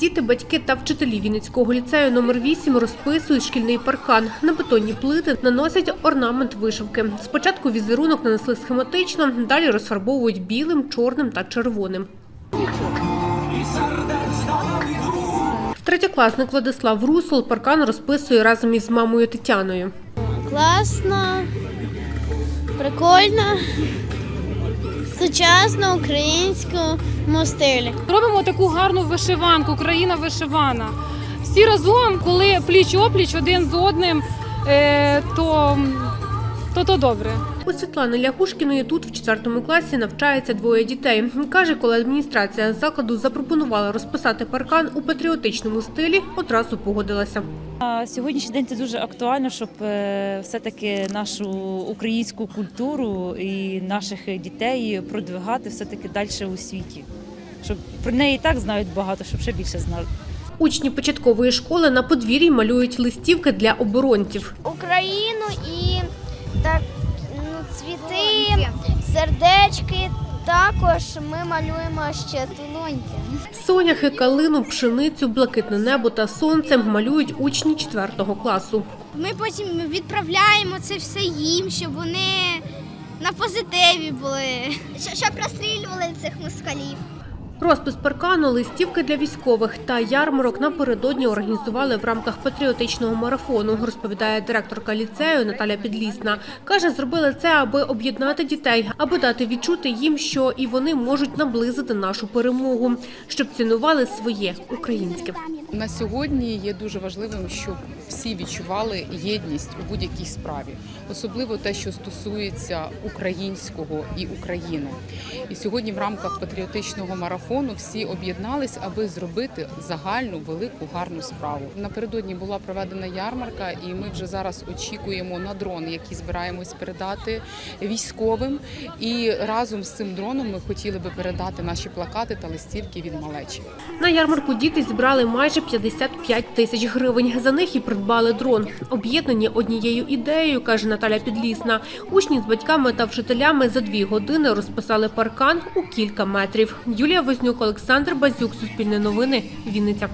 Діти, батьки та вчителі Вінницького ліцею номер 8 розписують шкільний паркан. На бетонні плити наносять орнамент вишивки. Спочатку візерунок нанесли схематично, далі розфарбовують білим, чорним та червоним. Третєкласник Владислав Русол паркан розписує разом із мамою Тетяною. Класно, прикольно, сучасно, українському стилі. Робимо таку гарну вишиванку, країна вишивана. Всі разом, коли пліч опліч один з одним, е, то, то, то добре. У Світлани Ляхушкіної тут в 4 класі навчається двоє дітей. Каже, коли адміністрація закладу запропонувала розписати паркан у патріотичному стилі, одразу погодилася. А Сьогоднішній день це дуже актуально, щоб е, все-таки нашу українську культуру і наших дітей продвигати все-таки далі у світі. Щоб про неї і так знають багато, щоб ще більше знали. Учні початкової школи на подвір'ї малюють листівки для оборонців. Україну і так, цвіти, сердечки. Також ми малюємо ще тулоньки. Соняхи, калину, пшеницю, блакитне небо та сонце малюють учні 4 класу. Ми потім відправляємо це все їм, щоб вони на позитиві були. Щоб розстрілювали цих москалів. Розпис паркану, листівки для військових та ярмарок напередодні організували в рамках патріотичного марафону, розповідає директорка ліцею Наталя Підлісна. Каже, зробили це, аби об'єднати дітей, аби дати відчути їм, що і вони можуть наблизити нашу перемогу, щоб цінували своє українське. На сьогодні є дуже важливим, щоб всі відчували єдність у будь-якій справі, особливо те, що стосується українського і України. І сьогодні в рамках патріотичного марафону всі об'єднались, аби зробити загальну велику гарну справу. Напередодні була проведена ярмарка, і ми вже зараз очікуємо на дрон, який збираємось передати військовим. І разом з цим дроном ми хотіли би передати наші плакати та листівки від малечі. На ярмарку діти зібрали майже 55 тисяч гривень. За них і придбали дрон. Об'єднані однією ідеєю, каже Наталя Підлісна. Учні з батьками та вчителями за дві години розписали паркан у кілька метрів. Юлія Вознюк, Олександр Базюк, Суспільне новини, Вінниця.